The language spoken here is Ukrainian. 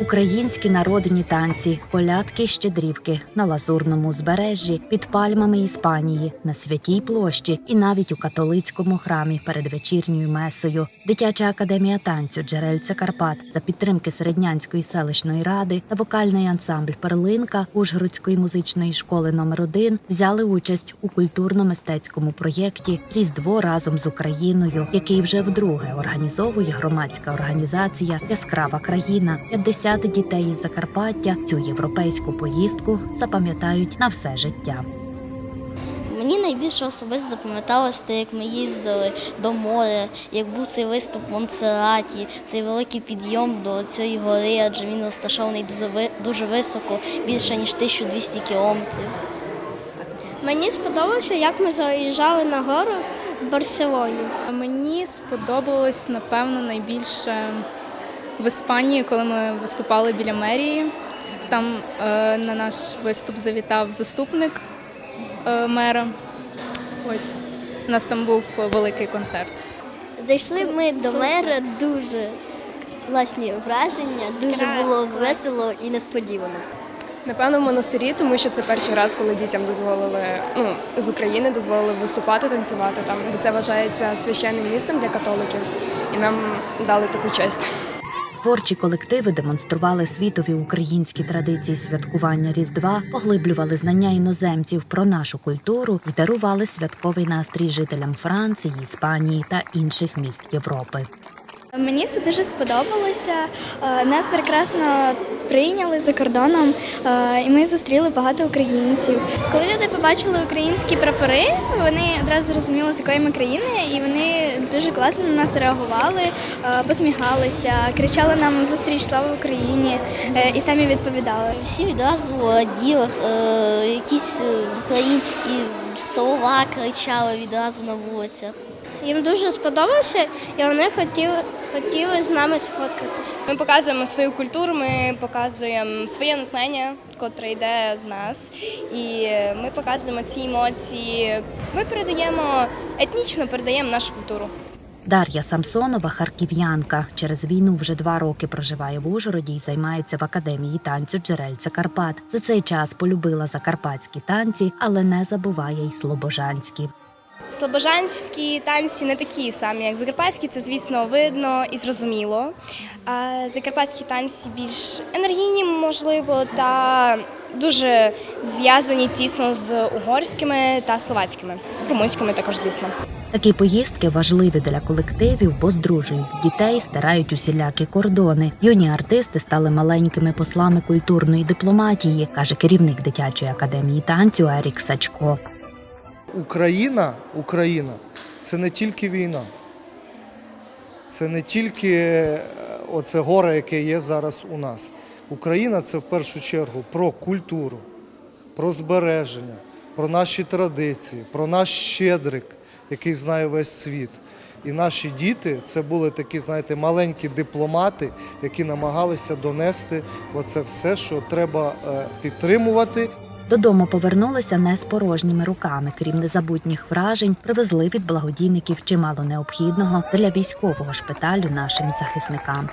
Українські народні танці, колядки, щедрівки на лазурному узбережжі, під пальмами Іспанії, на святій площі і навіть у католицькому храмі перед вечірньою месою. Дитяча академія танцю Джерельце Карпат за підтримки середнянської селищної ради та вокальний ансамбль Перлинка Ужгородської музичної школи номер 1 взяли участь у культурно-мистецькому проєкті Різдво разом з Україною, який вже вдруге організовує громадська організація Яскрава країна. 50 дітей із Закарпаття цю європейську поїздку запам'ятають на все життя. Мені найбільше особисто запам'яталося те, як ми їздили до моря, як був цей виступ в Монсераті, цей великий підйом до цієї гори, адже він розташований дуже дуже високо, більше ніж 1200 кілометрів. Мені сподобалося, як ми заїжджали на гору в Барселоні. Мені сподобалось, напевно, найбільше в Іспанії, коли ми виступали біля мерії. Там е, на наш виступ завітав заступник е, мера. Ось у нас там був великий концерт. Зайшли ми до мера дуже класні враження, дуже було весело і несподівано. Напевно, в монастирі, тому що це перший раз, коли дітям дозволили ну з України дозволили виступати, танцювати там, бо це вважається священним місцем для католиків, і нам дали таку честь. Творчі колективи демонстрували світові українські традиції святкування Різдва, поглиблювали знання іноземців про нашу культуру і дарували святковий настрій жителям Франції, Іспанії та інших міст Європи. Мені це дуже сподобалося. Е, Нас прекрасно прийняли за кордоном, е, і ми зустріли багато українців. Коли люди побачили українські прапори, вони одразу зрозуміли, з якої ми країни, і вони дуже класно на нас реагували, е, посміхалися, кричали нам зустріч слава Україні і самі відповідали. Всі відразу е, якісь українські слова кричали відразу на вулицях. Їм дуже сподобався, і вони хотіли, хотіли з нами сфоткатися. Ми показуємо свою культуру, ми показуємо своє натхнення, котре йде з нас, і ми показуємо ці емоції. Ми передаємо етнічно передаємо нашу культуру. Дар'я Самсонова, харків'янка, через війну вже два роки проживає в Ужгороді і займається в академії танцю Джерельце Карпат. За цей час полюбила закарпатські танці, але не забуває й слобожанські. Слобожанські танці не такі самі, як закарпатські, це звісно видно і зрозуміло. Закарпатські танці більш енергійні, можливо, та дуже зв'язані тісно з угорськими та словацькими, румунськими також, звісно. Такі поїздки важливі для колективів, бо здружують дітей, стирають усілякі кордони. Юні артисти стали маленькими послами культурної дипломатії, каже керівник дитячої академії танцю Ерік Сачко. Україна, Україна це не тільки війна. Це не тільки е, оце горе, яке є зараз у нас. Україна це в першу чергу про культуру, про збереження, про наші традиції, про наш щедрик, який знає весь світ. І наші діти це були такі, знаєте, маленькі дипломати, які намагалися донести оце все, що треба е, підтримувати. Додому повернулися не з порожніми руками. Крім незабутніх вражень, привезли від благодійників чимало необхідного для військового шпиталю нашим захисникам.